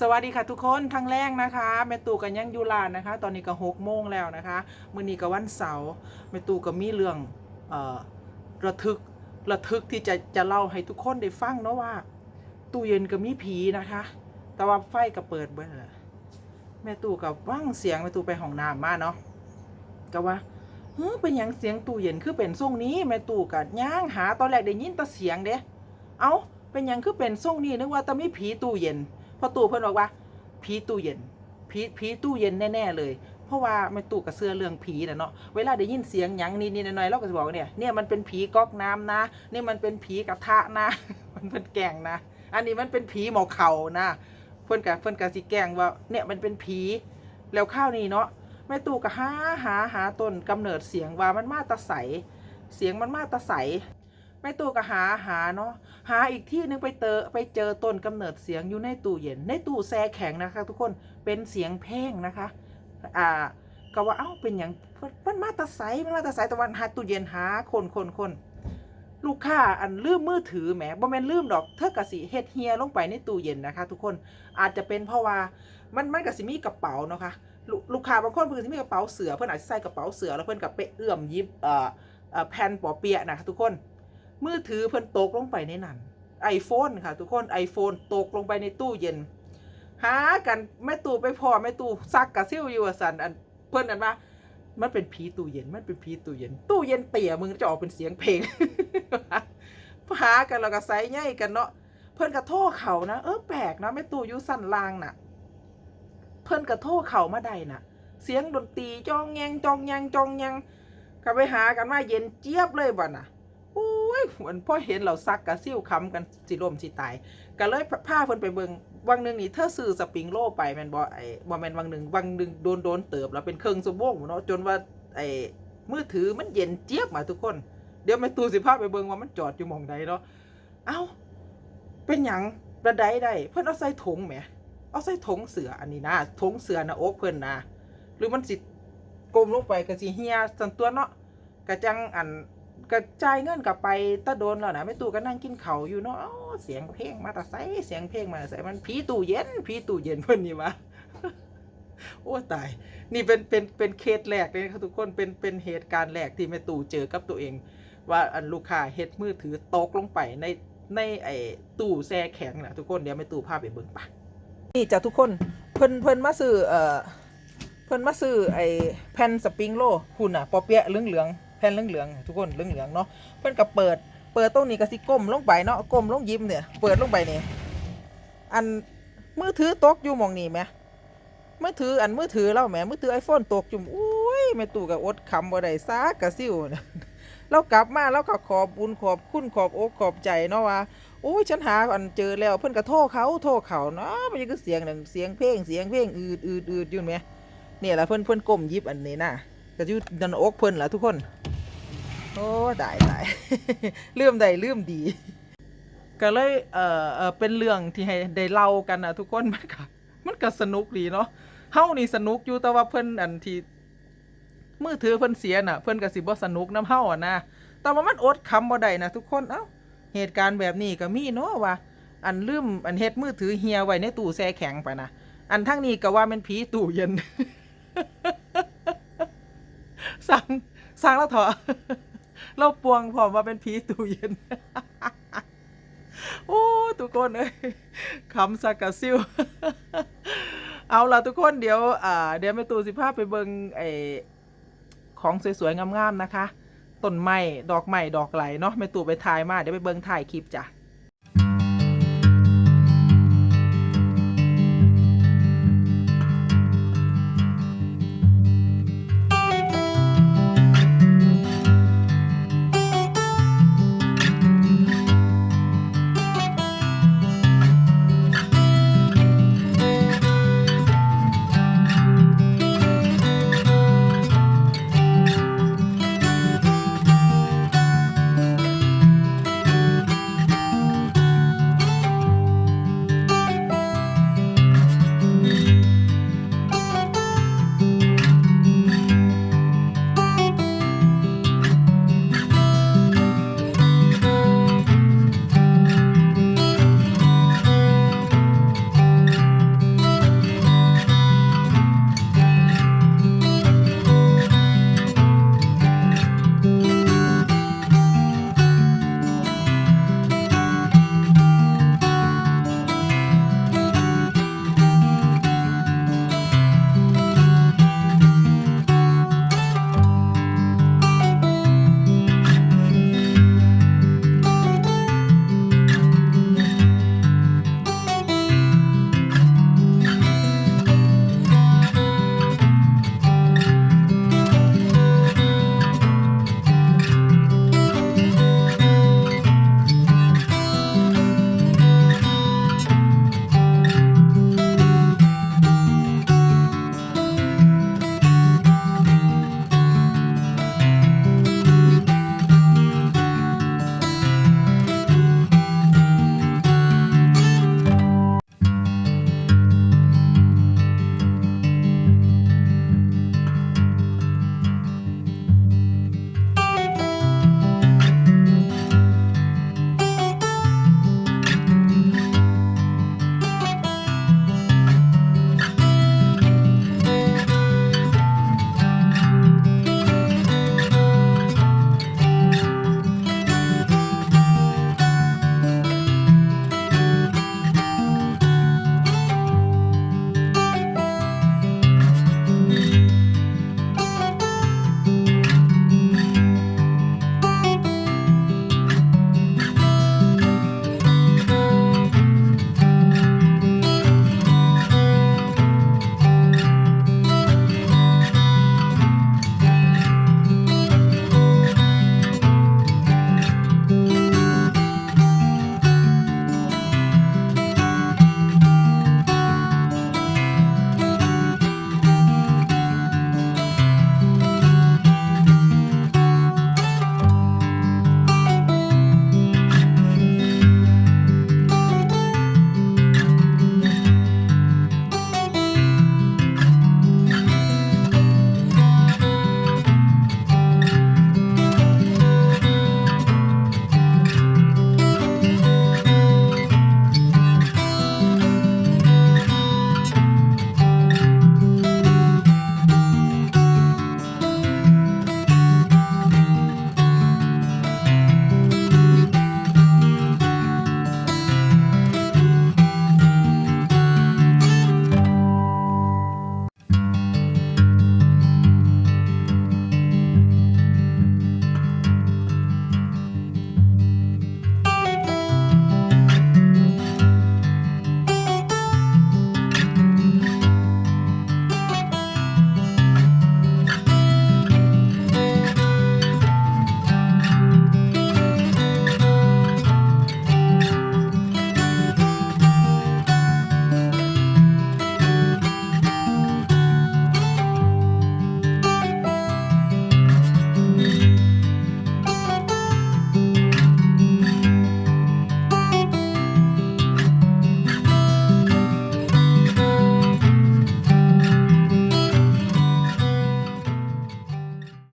สวัสดีค่ะทุกคนทั้งแรกนะคะแม่ตู่กันยังอยูลานนะคะ ตอนนี้ก็หกโมงแล้วนะคะมื้อนี้ก็วันเสาร์แม่ตู่ก็มีเรื่องเอ่อระทึกระทึกที่จะจะเล่าให้ทุกคนได้ฟังเนาะว่าตู้เย็นก็มีผีนะคะ แต่ว่าไฟก็เปิดเบิ่งแม่ตู่กับว่างเสียงแม่ตู่ไปห้องน้ำมาเนาะก็ว่าเฮ้ยเป็นหยังเสียงตู้เย็นคือเป็นทรงนี้แม่ตู่ก็ย่างหาตอนแรกได้ยินแต่เสียงเด้เอ้าเป็นหยังคือเป็นทรงนี้นึกว่าแต่มีผีตู้เย็น พอตู่เพิ่นบอกว่าผีตู้เย็นผีผีตู้เย็นแน่ๆเลย เพราะว่าแม่ตู่กับเสื้อเรื่องผีนะเนาะเวลาได้ยินเสียงหยังนิดๆหน่อยๆเราก็จะบอกว่าเนี่ยเนี่ยมันเป็นผีก๊อกน้ำนะ นี่มันเป็นผีกระทะนะ มันเป็นแกงนะ อันนี้มันเป็นผีหมอเข่านะเพิ่นกับเพิ่นกับสิแกงว่าเนี่ยมันเป็นผีแล้วข้าวนี้เนาะแม่ตู่ก็หาหาหาต้นกำเนิดเสียงว่ามันมาตะใสเสียงมันมาตะใส แม่ตู่ก็หาหาเนาะหาอีกที่นึงไปเจอไปเจอต้นกำเนิดเสียงอยู่ในตู้เย็น ในตู้แช่แข็งนะคะ ทุกคนเป็นเสียงเพลงนะคะ อ่าก็ว่าเอ้าเป็นอย่างมันมาตะไสมันมาตะไสตะวันหาตู้เย็นหาคนคนคนลูกค้าอันลืมมือถือแหมบ่แม่นลืมดอกเธอกะสิเฮ็ดเฮียลงไปในตู้เย็นนะคะ ทุกคนอาจจะเป็นเพราะว่ามันมันกะสิมีกระเป๋าเนาะค่ะลูลูกค้าบางคนเพิ่นสิมีกระเป๋าเสือเพิ่นอาจจะใส่กระเป๋าเสือแล้วเพิ่นก็ไปเอื้อมยิบเอ่อเอ่อแผ่นปอเปียะนะคะทุกคน มือถือเพิ่นตกลงไปในนั้นไอโฟนค่ะ ทุกคน iPhone ตกลงไปในตู้เย็น หากันแม่ตู่ไปพอแม่ตู่ซักกะซิ่วอยู่ว่าสันอันเพิ่นอันว่า มันเป็นผีตู้เย็นมันเป็นผีตู้เย็น ตู้เย็นเตี่ยมึงจะออกเป็นเสียงเพลงหากันแล้วก็ใส่ใหญ่กันเนาะเพิ่นกระโทษเขานะเออแปลกนะแม่ตู่อยู่สั้นลางน่ะ เพิ่นกระโทษเขามาได้น่ะ เสียงดนตรีจองแยงจองแยงจองแยงก็ไปหากันมาเย็นเจี๊ยบเลยบ่น่ะ เหมือนพ่อเห็นเราซักกะซิ่วคำกันสิลมสิตายก็เลยพาเพิ่นไปเบิงวังหนึงนี่เธอซื้อสปริงโลไปแม่นบ่ไอ้บ่แม่นวังหนึงวังหนึงโดนโดนเติบแล้วเป็นเครื่องสมวงเนาะจนว่าไอ้มือถือมันเย็นเจี๊ยบมาทุกคน เดี๋ยวแม่ตูสิพาไปเบิงว่ามันจอดอยู่หม่องใดเนาะเอ้าเป็นหยังระไดได้เพิ่นเอาใส่ถุงแหมเอาใส่ถุงเสืออันนี้นะถุงเสือนะอกเพิ่นนะหรือมันสิกลมลงไปก็สิเหียสันตัวเนาะกะจังอัน กระจายเงินกลับไปตะโดนแล้วนะไม่ตู่ก็นั่งกินเขาอยู่เนาะเสียงเพลงมาแต่ใสเสียงเพลงมาแต่มันผีตู้เย็นผีตู้เย็นเพิ่นนี่วะโอ้ตาย นี่เป็นเป็นเป็นเคสแรกเลยครับทุกคนเป็นเป็นเหตุการณ์แรกที่แม่ตู่เจอกับตัวเอง ว่าอันลูกค้าเฮ็ดมือถือตกลงไปในในไอ้ตู้แช่แข็งนะทุกคนเดี๋ยวแม่ตู่พาไปเบิ่งปะนี่จ้ะทุกคนเพิ่นเพิ่นมาซื้อเอ่อเพิ่นมาซื้อไอ้แผ่นสปริงโลหุ่นอะปอเปี๊ยะเหลืองๆ ผ่นเหลืองๆทุกคนเหลืองๆเนาะเพิ่อนก็เปิดเปิดตรงนี้ก็สิก้มลงไปเนาะก้มลงยิ้มเนี่ยเปิดลงไปนี่อันมือถือตกอยู่มองนี่แหมมือถืออันมือถือเราแหมมือถือไอโฟนตกจุ่มอุ้ยแม่ตู่ก็อดคำบ่ได้ซากกะซิวนะเรากลับมาเราก็ขอบบุญขอบคุณขอบอกขอบใจเนาะว่าโอ้ยฉันหาอันเจอแล้วเพิ่อนก็โทษเขาโทษเขาเนาะมันยังก็เสียงดังเสียงเพลงเสียงเพลงอืดอืดอืดอยู่แหมเนี่ยแหละเพิ่อนเพิ่อนก้มยิบอันนี้น่ะก็ยู่ดันอกเพิ่นล่ะทุกคน โอ้ตายตายลืมใดลืมดี ก็เลยเอ่อเอ่อเป็นเรื่องที่ให้ได้เล่ากันนะทุกคนมันก็มันก็สนุกดีเนาะเฮานี่สนุกอยู่แต่ว่าเพิ่นอันที่มือถือเพิ่นเสียน่ะเพิ่นก็สิบ่สนุกนํเฮาอะนะแต่ว่ามันอดคำบ่ได้นะทุกคนเอ้าเหตุการณ์แบบนี้ก็มีเนาะว่า อันลืมอันเฮ็ดมือถือเฮียไว้ในตู้แช่แข็งไปนะอันทั้งนี้ก็ว่ามันผีตู้เย็น สั่งสั่งแล้วเถอะ เราปวงพอมมาเป็นผีตู้เย็น โอ้ทุกคนเอ้ยคำสักกะซิวเอาล่ะทุกคนเดี๋ยวอ่าเดี๋ยวแม่ตูสิพาไปเบิงไอของสวยๆงามๆนะคะต้นไม้ดอกไม้ดอกไหลเนาะแม่ตูไปถ่ายมาเดี๋ยวไปเบิงถ่ายคลิปจ้ะ